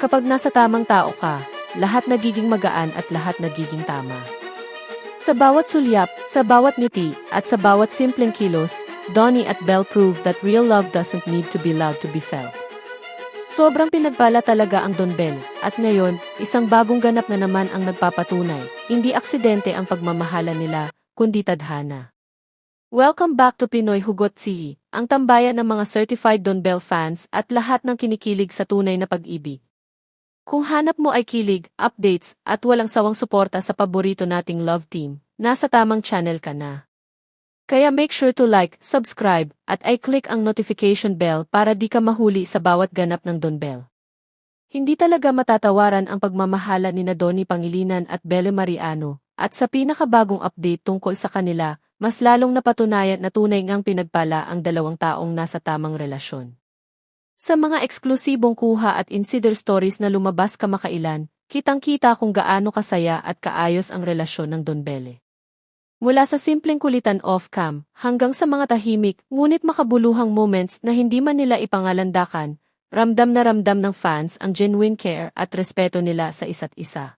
Kapag nasa tamang tao ka, lahat nagiging magaan at lahat nagiging tama. Sa bawat sulyap, sa bawat ngiti, at sa bawat simpleng kilos, Donnie at Belle prove that real love doesn't need to be loud to be felt. Sobrang pinagpala talaga ang Don Bell, at ngayon, isang bagong ganap na naman ang nagpapatunay, hindi aksidente ang pagmamahala nila, kundi tadhana. Welcome back to Pinoy Hugot Sihi, ang tambayan ng mga certified Don Bell fans at lahat ng kinikilig sa tunay na pag-ibig. Kung hanap mo ay kilig, updates, at walang sawang suporta sa paborito nating love team, nasa tamang channel ka na. Kaya make sure to like, subscribe, at i-click ang notification bell para di ka mahuli sa bawat ganap ng Don Bell. Hindi talaga matatawaran ang pagmamahala ni na Donnie Pangilinan at Belle Mariano, at sa pinakabagong update tungkol sa kanila, mas lalong napatunayan na tunay ngang pinagpala ang dalawang taong nasa tamang relasyon. Sa mga eksklusibong kuha at insider stories na lumabas kamakailan, kitang-kita kung gaano kasaya at kaayos ang relasyon ng Don Bele. Mula sa simpleng kulitan off-cam, hanggang sa mga tahimik, ngunit makabuluhang moments na hindi man nila ipangalandakan, ramdam na ramdam ng fans ang genuine care at respeto nila sa isa't isa.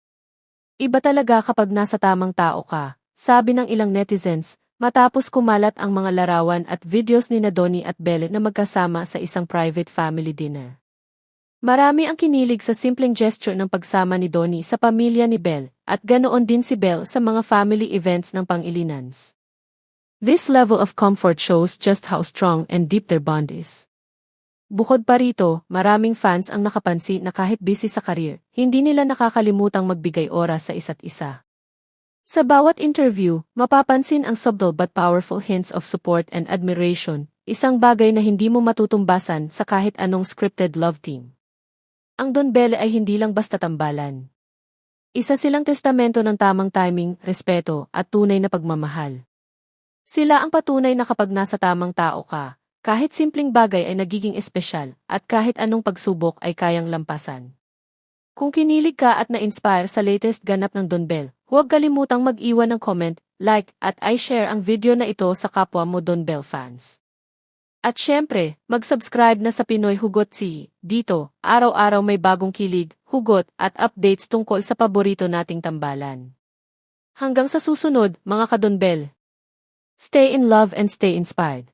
Iba talaga kapag nasa tamang tao ka, sabi ng ilang netizens, Matapos kumalat ang mga larawan at videos ni Donnie at Belle na magkasama sa isang private family dinner. Marami ang kinilig sa simpleng gesture ng pagsama ni Donnie sa pamilya ni Belle, at ganoon din si Belle sa mga family events ng Pangilinans. This level of comfort shows just how strong and deep their bond is. Bukod pa rito, maraming fans ang nakapansin na kahit busy sa career, hindi nila nakakalimutang magbigay oras sa isa't isa. Sa bawat interview, mapapansin ang subtle but powerful hints of support and admiration, isang bagay na hindi mo matutumbasan sa kahit anong scripted love team. Ang Don Belle ay hindi lang basta tambalan. Isa silang testamento ng tamang timing, respeto, at tunay na pagmamahal. Sila ang patunay na kapag nasa tamang tao ka, kahit simpleng bagay ay nagiging espesyal, at kahit anong pagsubok ay kayang lampasan. Kung kinilig ka at na-inspire sa latest ganap ng Don Bell, huwag kalimutang mag-iwan ng comment, like, at i-share ang video na ito sa kapwa mo Don Bell fans. At syempre, mag-subscribe na sa Pinoy Hugot Si. Dito, araw-araw may bagong kilig, hugot, at updates tungkol sa paborito nating tambalan. Hanggang sa susunod, mga kadonbel. Stay in love and stay inspired.